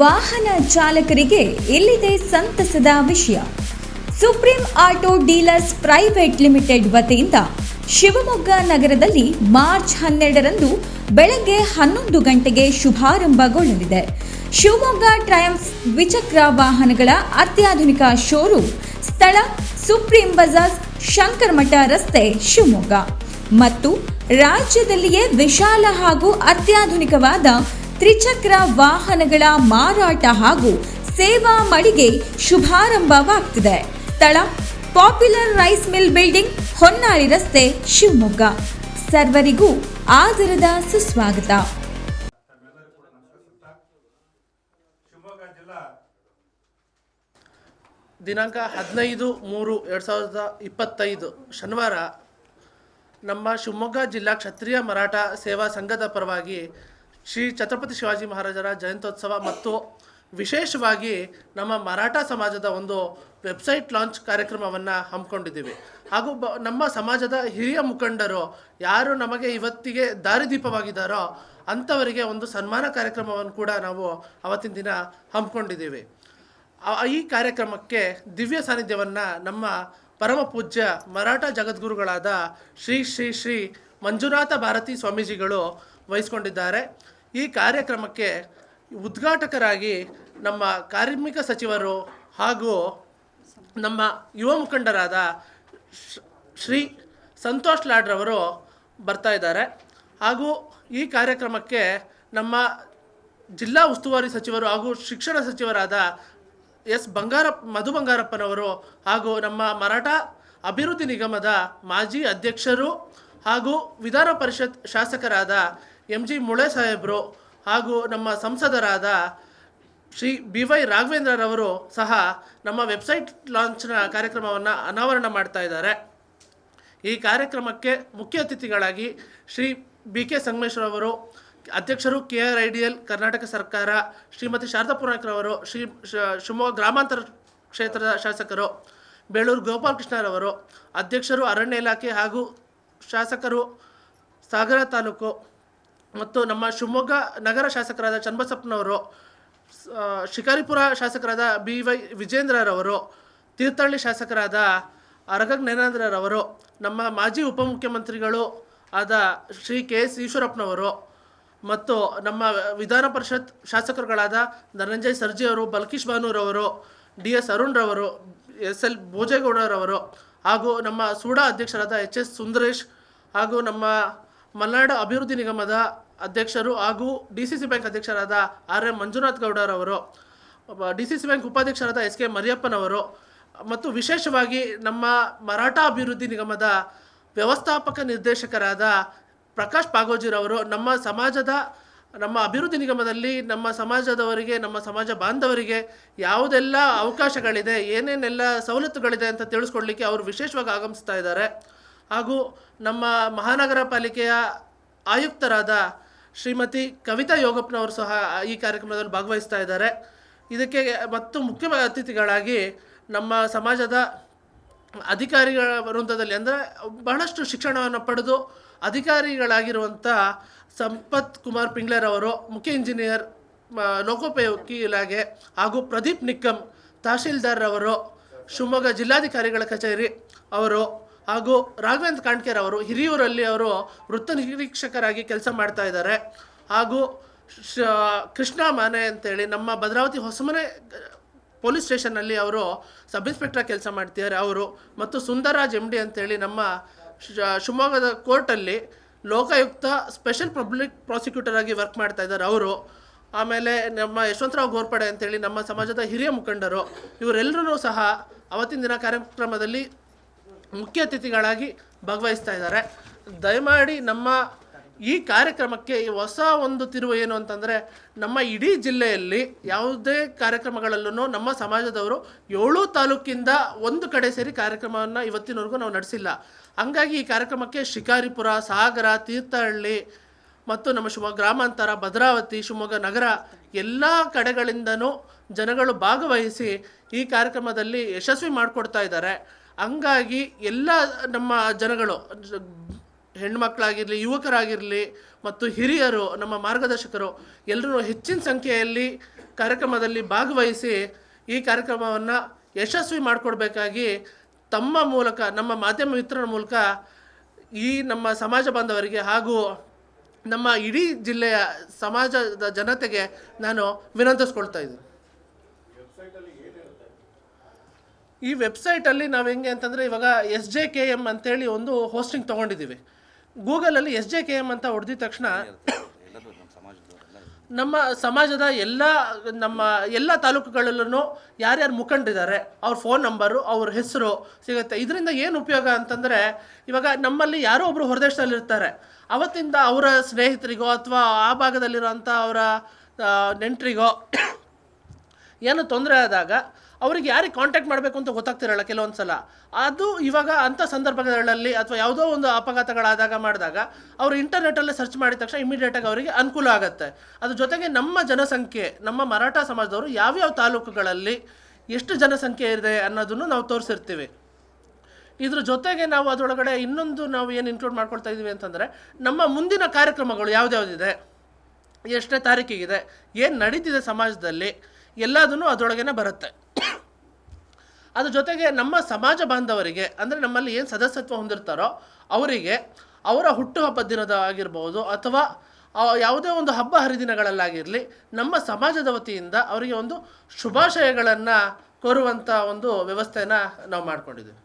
ವಾಹನ ಚಾಲಕರಿಗೆ ಇಲ್ಲಿದೆ ಸಂತಸದ ವಿಷಯ. Supreme auto dealers private limited ವತಿಯಿಂದ ಶಿವಮೊಗ್ಗ ನಗರದಲ್ಲಿ ಮಾರ್ಚ್ ಹನ್ನೆರಡರಂದು ಬೆಳಗ್ಗೆ ಹನ್ನೊಂದು ಗಂಟೆಗೆ ಶುಭಾರಂಭಗೊಳ್ಳಲಿದೆ. ಶಿವಮೊಗ್ಗ ಟ್ರಯಂಫ್ ದ್ವಿಚಕ್ರ ವಾಹನಗಳ ಅತ್ಯಾಧುನಿಕ ಶೋರೂಮ್ ಸ್ಥಳ ಸುಪ್ರೀಂ ಬಜಾರ್ ಶಂಕರಮಠ ರಸ್ತೆ ಶಿವಮೊಗ್ಗ. ಮತ್ತು ರಾಜ್ಯದಲ್ಲಿಯೇ ವಿಶಾಲ ಹಾಗೂ ಅತ್ಯಾಧುನಿಕವಾದ ತ್ರಿಚಕ್ರ ವಾಹನಗಳ ಮಾರಾಟ ಹಾಗೂ ಸೇವಾ ಮಳಿಗೆ ಶುಭಾರಂಭವಾಗ್ತಿದೆ. ಸ್ಥಳ popular rice mill building, Honnali ರಸ್ತೆ, ಶಿವಮೊಗ್ಗ. ಸರ್ವರಿಗೂ ಆದರದ ಸುಸ್ವಾಗತ. ದಿನಾಂಕ ಹದಿನೈದು ಮೂರು ಎರಡು ಸಾವಿರದ ಇಪ್ಪತ್ತೈದು. ಶನಿವಾರ ನಮ್ಮ ಶಿವಮೊಗ್ಗ ಜಿಲ್ಲಾ ಕ್ಷತ್ರಿಯ ಮರಾಠ ಸೇವಾ ಸಂಘದ ಪರವಾಗಿ ಶ್ರೀ ಛತ್ರಪತಿ ಶಿವಾಜಿ ಮಹಾರಾಜರ ಜಯಂತ್ಯೋತ್ಸವ ಮತ್ತು ವಿಶೇಷವಾಗಿ ನಮ್ಮ ಮರಾಠ ಸಮಾಜದ ಒಂದು ವೆಬ್ಸೈಟ್ ಲಾಂಚ್ ಕಾರ್ಯಕ್ರಮವನ್ನು ಹಮ್ಮಿಕೊಂಡಿದ್ದೀವಿ. ಹಾಗೂ ಬ, ನಮ್ಮ ಸಮಾಜದ ಹಿರಿಯ ಮುಖಂಡರು ಯಾರು ನಮಗೆ ಇವತ್ತಿಗೆ ದಾರಿದೀಪವಾಗಿದ್ದಾರೋ ಅಂಥವರಿಗೆ ಒಂದು ಸನ್ಮಾನ ಕಾರ್ಯಕ್ರಮವನ್ನು ಕೂಡ ನಾವು ಅವತ್ತಿನ ದಿನ ಹಮ್ಮಿಕೊಂಡಿದ್ದೀವಿ. ಈ ಕಾರ್ಯಕ್ರಮಕ್ಕೆ ದಿವ್ಯ ಸಾನ್ನಿಧ್ಯವನ್ನು ನಮ್ಮ ಪರಮ ಪೂಜ್ಯ ಮರಾಠ ಜಗದ್ಗುರುಗಳಾದ ಶ್ರೀ ಶ್ರೀ ಶ್ರೀ ಮಂಜುನಾಥ ಭಾರತಿ ಸ್ವಾಮೀಜಿಗಳು ವಹಿಸ್ಕೊಂಡಿದ್ದಾರೆ. ಈ ಕಾರ್ಯಕ್ರಮಕ್ಕೆ ಉದ್ಘಾಟಕರಾಗಿ ನಮ್ಮ ಕಾರ್ಮಿಕ ಸಚಿವರು ಹಾಗೂ ನಮ್ಮ ಯುವ ಮುಖಂಡರಾದ ಶ್ರೀ- ಸಂತೋಷ್ ಲಾಡ್ರವರು ಬರ್ತಾ ಇದ್ದಾರೆ. ಹಾಗೂ ಈ ಕಾರ್ಯಕ್ರಮಕ್ಕೆ ನಮ್ಮ ಜಿಲ್ಲಾ ಉಸ್ತುವಾರಿ ಸಚಿವರು ಹಾಗೂ ಶಿಕ್ಷಣ ಸಚಿವರಾದ ಎಸ್ ಬಂಗಾರಪ್ಪ ಮಧು ಬಂಗಾರಪ್ಪನವರು ಹಾಗೂ ನಮ್ಮ ಮರಾಠ ಅಭಿವೃದ್ಧಿ ನಿಗಮದ ಮಾಜಿ ಅಧ್ಯಕ್ಷರು ಹಾಗೂ ವಿಧಾನ ಪರಿಷತ್ ಶಾಸಕರಾದ ಎಂ ಜಿ ಮುಳೆ ಸಾಹೇಬರು ಹಾಗೂ ನಮ್ಮ ಸಂಸದರಾದ ಶ್ರೀ ಬಿ ವೈ ರಾಘವೇಂದ್ರರವರು ಸಹ ನಮ್ಮ ವೆಬ್ಸೈಟ್ ಲಾಂಚ್ನ ಕಾರ್ಯಕ್ರಮವನ್ನು ಅನಾವರಣ ಮಾಡ್ತಾ ಇದ್ದಾರೆ. ಈ ಕಾರ್ಯಕ್ರಮಕ್ಕೆ ಮುಖ್ಯ ಅತಿಥಿಗಳಾಗಿ ಶ್ರೀ ಬಿ ಕೆ ಸಂಗಮೇಶ್ವರವರು, ಅಧ್ಯಕ್ಷರು K R I D L Karnataka ಸರ್ಕಾರ, ಶ್ರೀಮತಿ ಶಾರದಾ ಪುರಾಣಿಕರವರು, ಶ್ರೀ ಶಿವಮೊಗ್ಗ ಗ್ರಾಮಾಂತರ ಕ್ಷೇತ್ರದ ಶಾಸಕರು, ಬೇಳೂರು ಗೋಪಾಲಕೃಷ್ಣರವರು ಅಧ್ಯಕ್ಷರು ಅರಣ್ಯ ಇಲಾಖೆ ಹಾಗೂ ಶಾಸಕರು ಸಾಗರ ತಾಲೂಕು ಮತ್ತು ನಮ್ಮ ಶಿವಮೊಗ್ಗ ನಗರ ಶಾಸಕರಾದ ಚನ್ನಬಸಪ್ಪನವರು ಶಿಕಾರಿಪುರ ಶಾಸಕರಾದ ಬಿ ವೈ ವಿಜೇಂದ್ರರವರು, ತೀರ್ಥಹಳ್ಳಿ ಶಾಸಕರಾದ ಅರಗ ಜ್ಞಾನೇಂದ್ರರವರು ನಮ್ಮ ಮಾಜಿ ಉಪಮುಖ್ಯಮಂತ್ರಿಗಳು ಆದ ಶ್ರೀ ಕೆ ಎಸ್ ಈಶ್ವರಪ್ಪನವರು ಮತ್ತು ನಮ್ಮ ವಿಧಾನ ಪರಿಷತ್ ಶಾಸಕರುಗಳಾದ ಧನಂಜಯ್ ಸರ್ಜಿಯವರು ಬಲ್ಕೀಶ್ ಭಾನುರವರು, ಡಿ ಎಸ್ ಅರುಣ್ರವರು, ಎಸ್ ಎಲ್ ಭೋಜೇಗೌಡರವರು ಹಾಗೂ ನಮ್ಮ ಸೂಡಾ ಅಧ್ಯಕ್ಷರಾದ ಎಚ್ ಎಸ್ ಸುಂದರೇಶ್ ಹಾಗೂ ನಮ್ಮ ಮಲೆನಾಡು ಅಭಿವೃದ್ಧಿ ನಿಗಮದ ಅಧ್ಯಕ್ಷರು ಹಾಗೂ ಡಿ ಸಿ ಸಿ ಬ್ಯಾಂಕ್ ಅಧ್ಯಕ್ಷರಾದ ಆರ್ ಎಂ ಮಂಜುನಾಥ್ ಗೌಡರವರು ಡಿ ಸಿ ಸಿ ಬ್ಯಾಂಕ್ ಉಪಾಧ್ಯಕ್ಷರಾದ ಎಸ್ ಕೆ ಮರಿಯಪ್ಪನವರು ಮತ್ತು ವಿಶೇಷವಾಗಿ ನಮ್ಮ ಮರಾಠ ಅಭಿವೃದ್ಧಿ ನಿಗಮದ ವ್ಯವಸ್ಥಾಪಕ ನಿರ್ದೇಶಕರಾದ ಪ್ರಕಾಶ್ ಪಾಗೋಜಿರವರು ನಮ್ಮ ಸಮಾಜದ, ನಮ್ಮ ಅಭಿವೃದ್ಧಿ ನಿಗಮದಲ್ಲಿ ನಮ್ಮ ಸಮಾಜದವರಿಗೆ, ನಮ್ಮ ಸಮಾಜ ಬಾಂಧವರಿಗೆ ಯಾವುದೆಲ್ಲ ಅವಕಾಶಗಳಿದೆ, ಏನೇನೆಲ್ಲ ಸವಲತ್ತುಗಳಿದೆ ಅಂತ ತಿಳಿಸ್ಕೊಡ್ಲಿಕ್ಕೆ ಅವರು ವಿಶೇಷವಾಗಿ ಆಗಮಿಸ್ತಾ ಇದ್ದಾರೆ. ಹಾಗೂ ನಮ್ಮ ಮಹಾನಗರ ಪಾಲಿಕೆಯ ಆಯುಕ್ತರಾದ ಶ್ರೀಮತಿ ಕವಿತಾ ಯೋಗಪ್ಪನವರು ಸಹ ಈ ಕಾರ್ಯಕ್ರಮದಲ್ಲಿ ಭಾಗವಹಿಸ್ತಾ ಇದ್ದಾರೆ. ಇದಕ್ಕೆ ಮತ್ತು ಮುಖ್ಯ ಅತಿಥಿಗಳಾಗಿ ನಮ್ಮ ಸಮಾಜದ ಅಧಿಕಾರಿಗಳ ವೃಂದದಲ್ಲಿ ಅಂದರೆ ಬಹಳಷ್ಟು ಶಿಕ್ಷಣವನ್ನು ಪಡೆದು ಅಧಿಕಾರಿಗಳಾಗಿರುವಂಥ ಸಂಪತ್ ಕುಮಾರ್ ಪಿಂಗ್ಲರ್ ಅವರು, ಮುಖ್ಯ ಇಂಜಿನಿಯರ್ ಲೋಕೋಪಯೋಗಿ ಇಲಾಖೆ ಹಾಗೂ ಪ್ರದೀಪ್ ನಿಕ್ಕಂ ತಹಶೀಲ್ದಾರ್ ಅವರು, ಶಿವಮೊಗ್ಗ ಜಿಲ್ಲಾಧಿಕಾರಿಗಳ ಕಚೇರಿ ಅವರು ಹಾಗೂ ರಾಘವೇಂದ್ರ ಕಾಣ್ಕೇರ್ ಅವರು, ಹಿರಿಯೂರಲ್ಲಿ ಅವರು ವೃತ್ತ ನಿರೀಕ್ಷಕರಾಗಿ ಕೆಲಸ ಮಾಡ್ತಾ ಇದ್ದಾರೆ. ಹಾಗೂ ಕೃಷ್ಣ ಮಾನೆ ಅಂತೇಳಿ ನಮ್ಮ ಭದ್ರಾವತಿ ಹೊಸಮನೆ ಪೊಲೀಸ್ ಸ್ಟೇಷನ್ನಲ್ಲಿ ಅವರು ಸಬ್ ಇನ್ಸ್ಪೆಕ್ಟರ್ ಕೆಲಸ ಮಾಡ್ತಿದ್ದಾರೆ ಅವರು. ಮತ್ತು ಸುಂದರಾಜ್ ಎಂ ಡಿ ಅಂತೇಳಿ ನಮ್ಮ ಶಿವಮೊಗ್ಗದ ಕೋರ್ಟಲ್ಲಿ ಲೋಕಾಯುಕ್ತ, ಸ್ಪೆಷಲ್ ಪಬ್ಲಿಕ್ ಪ್ರಾಸಿಕ್ಯೂಟರ್ ಆಗಿ ವರ್ಕ್ ಮಾಡ್ತಾ ಇದ್ದಾರೆ ಅವರು. ಆಮೇಲೆ ನಮ್ಮ ಯಶವಂತರಾವ್ ಗೋರ್ಪಡೆ ಅಂತೇಳಿ ನಮ್ಮ ಸಮಾಜದ ಹಿರಿಯ ಮುಖಂಡರು ಇವರೆಲ್ಲರೂ ಸಹ ಅವತ್ತಿನ ದಿನ ಕಾರ್ಯಕ್ರಮದಲ್ಲಿ ಮುಖ್ಯ ಅತಿಥಿಗಳಾಗಿ ಭಾಗವಹಿಸ್ತಾ ಇದ್ದಾರೆ. ದಯಮಾಡಿ ನಮ್ಮ ಈ ಕಾರ್ಯಕ್ರಮಕ್ಕೆ ಹೊಸ ಒಂದು ತಿರುವು ಏನು ಅಂತಂದರೆ, ನಮ್ಮ ಇಡೀ ಜಿಲ್ಲೆಯಲ್ಲಿ ಯಾವುದೇ ಕಾರ್ಯಕ್ರಮಗಳಲ್ಲೂ ನಮ್ಮ ಸಮಾಜದವರು ಏಳು ತಾಲೂಕಿಂದ ಒಂದು ಕಡೆ ಸೇರಿ ಕಾರ್ಯಕ್ರಮವನ್ನು ಇವತ್ತಿನವರೆಗೂ ನಾವು ನಡೆಸಿಲ್ಲ. ಹಂಗಾಗಿ ಈ ಕಾರ್ಯಕ್ರಮಕ್ಕೆ ಶಿಕಾರಿಪುರ, ಸಾಗರ, ತೀರ್ಥಹಳ್ಳಿ ಮತ್ತು ನಮ್ಮ ಶಿವ ಗ್ರಾಮಾಂತರ, ಭದ್ರಾವತಿ, ಶಿವಮೊಗ್ಗ ನಗರ ಎಲ್ಲ ಕಡೆಗಳಿಂದನೂ ಜನಗಳು ಭಾಗವಹಿಸಿ ಈ ಕಾರ್ಯಕ್ರಮದಲ್ಲಿ ಯಶಸ್ವಿ ಮಾಡಿಕೊಡ್ತಾ ಇದ್ದಾರೆ. ಹಂಗಾಗಿ ಎಲ್ಲ ನಮ್ಮ ಜನಗಳು ಹೆಣ್ಮಕ್ಳಾಗಿರಲಿ ಯುವಕರಾಗಿರಲಿ ಮತ್ತು ಹಿರಿಯರು, ನಮ್ಮ ಮಾರ್ಗದರ್ಶಕರು ಎಲ್ಲರೂ ಹೆಚ್ಚಿನ ಸಂಖ್ಯೆಯಲ್ಲಿ ಕಾರ್ಯಕ್ರಮದಲ್ಲಿ ಭಾಗವಹಿಸಿ ಈ ಕಾರ್ಯಕ್ರಮವನ್ನು ಯಶಸ್ವಿ ಮಾಡಿಕೊಡ್ಬೇಕಾಗಿ ತಮ್ಮ ಮೂಲಕ, ನಮ್ಮ ಮಾಧ್ಯಮ ಮಿತ್ರರ ಮೂಲಕ ಈ ನಮ್ಮ ಸಮಾಜ ಬಾಂಧವರಿಗೆ ಹಾಗೂ ನಮ್ಮ ಇಡೀ ಜಿಲ್ಲೆಯ ಸಮಾಜದ ಜನತೆಗೆ ನಾನು ವಿನಂತಿಸ್ಕೊಳ್ತಾ ಇದ್ದೀನಿ. ಈ ವೆಬ್ಸೈಟಲ್ಲಿ ನಾವು ಹೆಂಗೆ ಅಂತಂದರೆ ಇವಾಗ ಎಸ್ ಜೆ ಕೆ ಎಂ ಅಂತೇಳಿ ಒಂದು ಹೋಸ್ಟಿಂಗ್ ತೊಗೊಂಡಿದ್ದೀವಿ ಗೂಗಲಲ್ಲಿ ಎಸ್ ಜೆ ಕೆ ಎಂ ಅಂತ ಹೊಡೆದಿದ ತಕ್ಷಣ ನಮ್ಮ ಸಮಾಜದ ಎಲ್ಲ, ನಮ್ಮ ಎಲ್ಲ ತಾಲೂಕುಗಳಲ್ಲೂ ಯಾರ್ಯಾರು ಮುಖಂಡಿದ್ದಾರೆ, ಅವ್ರ ಫೋನ್ ನಂಬರು ಅವ್ರ ಹೆಸರು ಸಿಗುತ್ತೆ. ಇದರಿಂದ ಏನು ಉಪಯೋಗ ಅಂತಂದರೆ ಇವಾಗ ನಮ್ಮಲ್ಲಿ ಯಾರೋ ಒಬ್ಬರು ಹೊರದೇಶದಲ್ಲಿರ್ತಾರೆ ಅವತ್ತಿಂದ ಅವರ ಸ್ನೇಹಿತರಿಗೋ ಅಥವಾ ಆ ಭಾಗದಲ್ಲಿರೋಂಥ ಅವರ ನೆಂಟರಿಗೋ, ಏನು ತೊಂದರೆ ಆದಾಗ ಅವ್ರಿಗೆ ಯಾರಿಗೆ ಕಾಂಟ್ಯಾಕ್ಟ್ ಮಾಡಬೇಕು ಅಂತ ಗೊತ್ತಾಗ್ತಿರಲ್ಲ ಕೆಲವೊಂದು ಸಲ ಅದು ಇವಾಗ ಅಂಥ ಸಂದರ್ಭಗಳಲ್ಲಿ ಅಥವಾ ಯಾವುದೋ ಒಂದು ಅಪಘಾತಗಳಾದಾಗ ಮಾಡಿದಾಗ ಅವರು ಇಂಟರ್ನೆಟಲ್ಲೇ ಸರ್ಚ್ ಮಾಡಿದ ತಕ್ಷಣ ಇಮಿಡಿಯೇಟಾಗಿ ಅವರಿಗೆ ಅನುಕೂಲ ಆಗುತ್ತೆ. ಅದ್ರ ಜೊತೆಗೆ ನಮ್ಮ ಜನಸಂಖ್ಯೆ, ನಮ್ಮ ಮರಾಠ ಸಮಾಜದವರು ಯಾವ್ಯಾವ ತಾಲೂಕುಗಳಲ್ಲಿ ಎಷ್ಟು ಜನಸಂಖ್ಯೆ ಇದೆ ಅನ್ನೋದನ್ನು ನಾವು ತೋರಿಸಿರ್ತೀವಿ. ಇದ್ರ ಜೊತೆಗೆ ನಾವು ಅದರೊಳಗಡೆ ಇನ್ನೊಂದು ನಾವು ಏನು ಇನ್ಕ್ಲೂಡ್ ಮಾಡ್ಕೊಳ್ತಾ ಇದ್ದೀವಿ ಅಂತಂದರೆ ನಮ್ಮ ಮುಂದಿನ ಕಾರ್ಯಕ್ರಮಗಳು ಯಾವ್ದ್ಯಾವ್ದಿದೆ, ಎಷ್ಟನೇ ತಾರೀಕಿಗಿದೆ, ಏನು ನಡೀತಿದೆ ಸಮಾಜದಲ್ಲಿ ಎಲ್ಲದನ್ನು ಅದರೊಳಗೇನೆ ಬರುತ್ತೆ. ಅದ್ರ ಜೊತೆಗೆ ನಮ್ಮ ಸಮಾಜ ಬಾಂಧವರಿಗೆ, ಅಂದರೆ ನಮ್ಮಲ್ಲಿ ಏನು ಸದಸ್ಯತ್ವ ಹೊಂದಿರ್ತಾರೋ, ಅವರಿಗೆ ಅವರ ಹುಟ್ಟುಹಬ್ಬ ದಿನದ ಆಗಿರ್ಬೋದು, ಅಥವಾ ಯಾವುದೇ ಒಂದು ಹಬ್ಬ ಹರಿದಿನಗಳಲ್ಲಾಗಿರಲಿ, ನಮ್ಮ ಸಮಾಜದ ವತಿಯಿಂದ ಅವರಿಗೆ ಒಂದು ಶುಭಾಶಯಗಳನ್ನು ಕೋರುವಂಥ ಒಂದು ವ್ಯವಸ್ಥೆನ ನಾವು ಮಾಡ್ಕೊಂಡಿದ್ದೀವಿ.